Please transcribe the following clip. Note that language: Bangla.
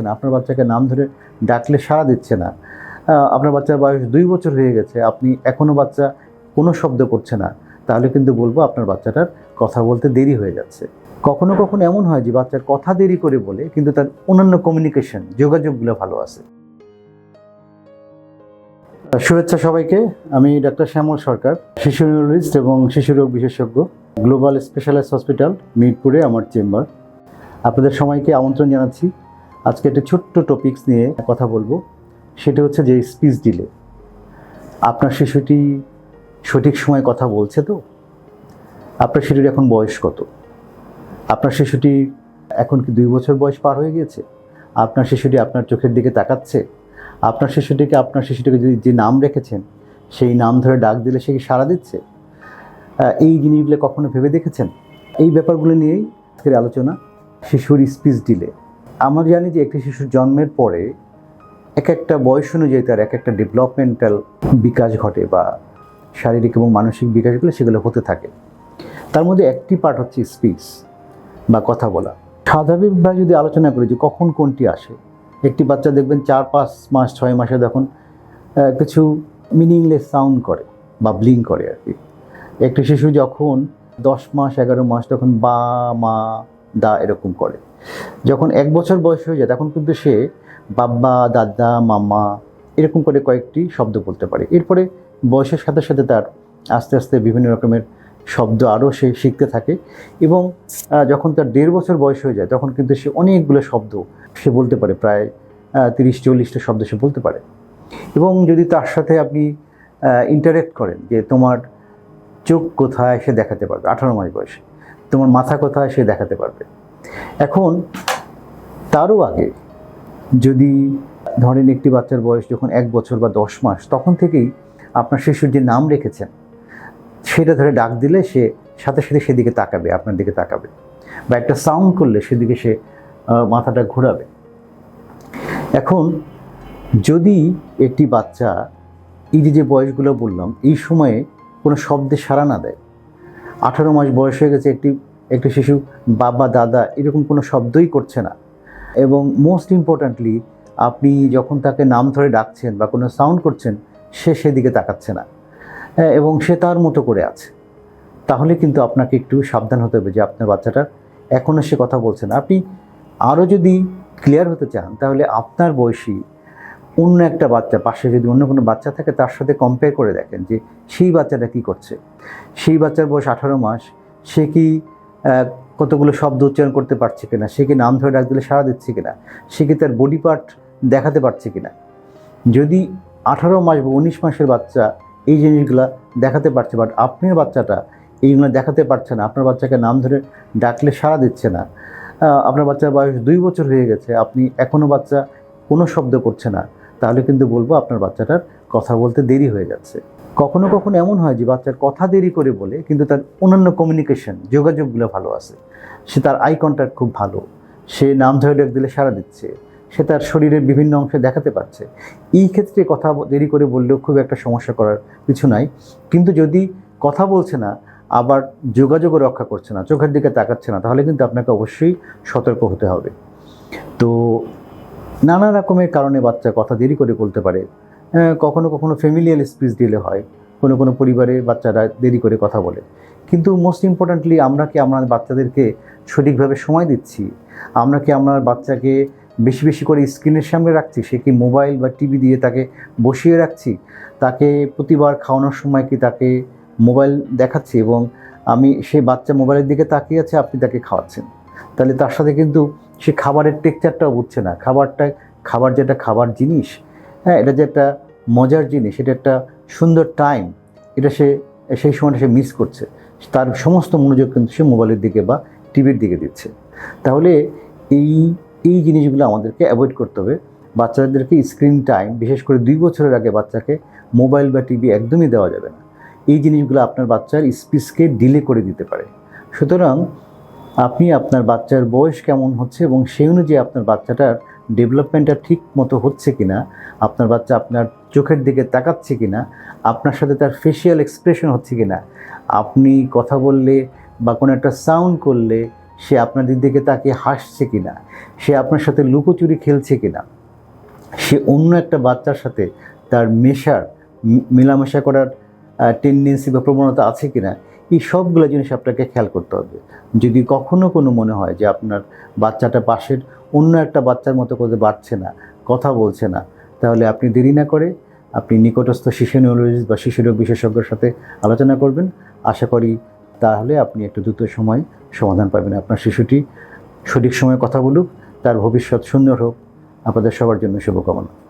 না, আপনার বাচ্চাকে নাম ধরে ডাকলে সাড়া দিচ্ছে না। আপনার বাচ্চার বয়স দুই বছর হয়ে গেছে, আপনি এখনও বাচ্চা কোনো শব্দ করছে না। তাহলে কিন্তু বলব আপনার বাচ্চাটার কথা বলতে দেরি হয়ে যাচ্ছে। কখনো কখনো এমন হয় যে বাচ্চার কথা দেরি করে বলে, কিন্তু তার অন্যান্য কমিউনিকেশন যোগাযোগগুলো ভালো আছে। শুভেচ্ছা সবাইকে, আমি ডাক্তার শ্যামল সরকার, শিশু নিউরোলজিস্ট এবং শিশু রোগ বিশেষজ্ঞ গ্লোবাল স্পেশালাইজ হসপিটাল মিরপুরে, আমার চেম্বার। আপনাদের সবাইকে আমন্ত্রণ জানাচ্ছি। আজকে একটা ছোট্ট টপিকস নিয়ে কথা বলব। সেটা হচ্ছে যে স্পিচ ডিলে আপনার শিশুটি সঠিক সময় কথা বলছে তো? আপনার শিশুটির এখন বয়স কত? আপনার শিশুটি এখন কি দুই বছর বয়স পার হয়ে গিয়েছে? আপনার শিশুটি আপনার চোখের দিকে তাকাচ্ছে? আপনার শিশুটিকে আপনার শিশুটিকে যদি যে নাম রেখেছেন, সেই নাম ধরে ডাক দিলে সে কি সাড়া দিচ্ছে? এই জিনিসগুলো কখনো ভেবে দেখেছেন? এই ব্যাপারগুলো নিয়েই আজকের আলোচনা। শিশুর স্পিচ ডিলে আমরা জানি যে একটি শিশুর জন্মের পরে এক একটা বয়স অনুযায়ী তার এক একটা ডেভেলপমেন্টাল বিকাশ ঘটে বা শারীরিক এবং মানসিক বিকাশগুলো সেগুলো হতে থাকে। তার মধ্যে একটি পার্ট হচ্ছে স্পিচ বা কথা বলা। স্বাভাবিকভাবে যদি আলোচনা করি যে কখন কোনটি আসে, একটি বাচ্চা দেখবেন চার পাঁচ মাস, ছয় মাসে তখন কিছু মিনিংলেস সাউন্ড করে বা ব্লিং করে আর কি। একটি শিশু যখন দশ মাস, এগারো মাস তখন বা, মা, দা এরকম করে। যখন এক বছর বয়স হয়ে যায়, তখন কিন্তু সে বাব্বা দাদা, মামা এরকম করে কয়েকটি শব্দ বলতে পারে। এরপরে বয়সের সাথে সাথে তার আস্তে আস্তে বিভিন্ন রকমের শব্দ আরও সে শিখতে থাকে এবং যখন তার দেড় বছর বয়স হয়ে যায়, তখন কিন্তু সে অনেকগুলো শব্দ সে বলতে পারে, প্রায় তিরিশ, চল্লিশটা শব্দ সে বলতে পারে। এবং যদি তার সাথে আপনি ইন্টারেক্ট করেন যে তোমার চোখ কোথায় সে দেখাতে পারবে, আঠারো মাস বয়সে, তোমার মাথা কোথায় সে দেখাতে পারবে। এখন তারও আগে যদি ধরেন একটি বাচ্চার বয়স যখন এক বছর বা দশ মাস, তখন থেকেই আপনার শিশুর যে নাম রেখেছেন, সেটা ধরে ডাক দিলে সে সাথে সাথে সেদিকে তাকাবে, আপনার দিকে তাকাবে বা একটা সাউন্ড করলে সেদিকে সে মাথাটা ঘোরাবে। এখন যদি একটি বাচ্চা এই যে যে বয়সগুলো বললাম, এই সময়ে কোনো শব্দে সাড়া না দেয়, আঠারো মাস বয়স হয়ে গেছে, একটি একটি শিশু বাবা দাদা এরকম কোনো শব্দই করছে না। এবং মোস্ট ইম্পর্ট্যান্টলি আপনি যখন তাকে নাম ধরে ডাকছেন বা কোনো সাউন্ড করছেন সে সেদিকে তাকাচ্ছে না। হ্যাঁ, এবং সে তার মতো করে আছে। তাহলে কিন্তু আপনাকে একটু সাবধান হতে হবে যে আপনার বাচ্চাটার এখনও সে কথা বলছে না। আপনি আরও যদি ক্লিয়ার হতে চান তাহলে আপনার বয়সী অন্য একটা বাচ্চা পাশে যদি অন্য কোনো বাচ্চা থাকে তার সাথে কম্পেয়ার করে দেখেন যে সেই বাচ্চাটা কি করছে। সেই বাচ্চার বয়স আঠারো মাস সে কি কতগুলো শব্দ উচ্চারণ করতে পারছে কিনা, সে কি নাম ধরে ডাক দিলে সাড়া দিচ্ছে কিনা, সে কি তার বডি পার্ট দেখাতে পারছে কিনা। যদি আঠারো মাস বা উনিশ মাসের বাচ্চা এই জিনিসগুলা দেখাতে পারছে বাট আপনার বাচ্চাটা এইগুলো দেখাতে পারছে না, আপনার বাচ্চাকে নাম ধরে ডাকলে সাড়া দিচ্ছে না আপনার বাচ্চার বয়স দুই বছর হয়ে গেছে, আপনি এখনও বাচ্চা কোনো শব্দ করছে না, তাহলে কিন্তু বলব আপনার বাচ্চাটার কথা বলতে দেরি হয়ে যাচ্ছে। কখনো কখনো এমন হয় যে বাচ্চার কথা দেরি করে বলে, কিন্তু তার অন্যান্য কমিউনিকেশন যোগাযোগগুলো ভালো আছে। সে তার আই কন্ট্যাক্ট খুব ভালো। সে নাম ধরে ডাক দিলে সাড়া দিচ্ছে। সে তার শরীরের বিভিন্ন অংশে দেখাতে পারছে। এই ক্ষেত্রে কথা দেরি করে বললেও খুব একটা সমস্যা করার কিছু নাই। কিন্তু যদি কথা বলছে না, আবার যোগাযোগও রক্ষা করছে না, চোখের দিকে তাকাচ্ছে না, তাহলে কিন্তু আপনাকে অবশ্যই সতর্ক হতে হবে। তো নানা রকমের কারণে বাচ্চা কথা দেরি করে বলতে পারে। কখনো কখনো ফ্যামিলিয়াল স্পিচ দিলে হয়। কোনো কোনো পরিবারে বাচ্চারা দেরি করে কথা বলে। কিন্তু মোস্ট ইম্পর্ট্যান্টলি আমরা কি আমার বাচ্চাদেরকে সঠিকভাবে সময় দিচ্ছি? আমরা কি আমার বাচ্চাকে বেশি বেশি করে স্ক্রিনের সামনে রাখছি? সে কি মোবাইল বা টিভি দিয়ে তাকে বসিয়ে রাখছি? তাকে প্রতিবার খাওয়ানোর সময় কি তাকে মোবাইল দেখাচ্ছি? এবং আমি সেই বাচ্চা মোবাইলের দিকে তাকিয়ে আছে, আপনি তাকে খাওয়াচ্ছেন। তাহলে তার সাথে কিন্তু সে খাবারের টেক্সচারটাও বুঝছে না। খাবারটা, খাবার যেটা খাবার জিনিস হ্যাঁ এটা যে একটা মজার জিনিস, এটা একটা সুন্দর টাইম এটা সে, সেই সময়টা সে মিস করছে। তার সমস্ত মনোযোগ কিন্তু সে মোবাইলের দিকে বা টিভির দিকে দিচ্ছে। তাহলে এই এই জিনিসগুলো আমাদেরকে অ্যাভয়েড করতে হবে। বাচ্চাদেরকে স্ক্রিন টাইম বিশেষ করে দুই বছরের আগে বাচ্চাকে মোবাইল বা টিভি একদমই দেওয়া যাবে না। এই জিনিসগুলো আপনার বাচ্চার স্পিচকে ডিলে করে দিতে পারে। সুতরাং আপনি আপনার বাচ্চার বয়স কেমন হচ্ছে এবং সেই অনুযায়ী আপনার বাচ্চাটার ডেভেলপমেন্টটা ঠিক মতো হচ্ছে কি না আপনার বাচ্চা আপনার চোখের দিকে তাকাচ্ছে কিনা, আপনার সাথে তার ফেসিয়াল এক্সপ্রেশন হচ্ছে কি না আপনি কথা বললে বা কোনো একটা সাউন্ড করলে সে আপনাদের দিকে তাকিয়ে হাসছে কিনা, সে আপনার সাথে লুকোচুরি খেলছে কি না সে অন্য একটা বাচ্চার সাথে তার মেশার মেলামেশা করার টেন্ডেন্সি বা প্রবণতা আছে কিনা এই সবগুলো জিনিস আপনাকে খেয়াল করতে হবে। যদি কখনো কোনো মনে হয় যে আপনার বাচ্চাটা পাশের অন্য একটা বাচ্চার মতো করে বাড়ছে না, কথা বলছে না, তাহলে আপনি দেরি না করে আপনি নিকটস্থ শিশু নিউরোলজিস্ট বা শিশু রোগ বিশেষজ্ঞের সাথে আলোচনা করবেন। আশা করি তাহলে আপনি একটু দ্রুত সময় সমাধান পাবেন আপনার শিশুটি। সঠিক সময়ে কথা বলুক, তার ভবিষ্যৎ সুন্দর হোক। আপনাদের সবার জন্য শুভকামনা।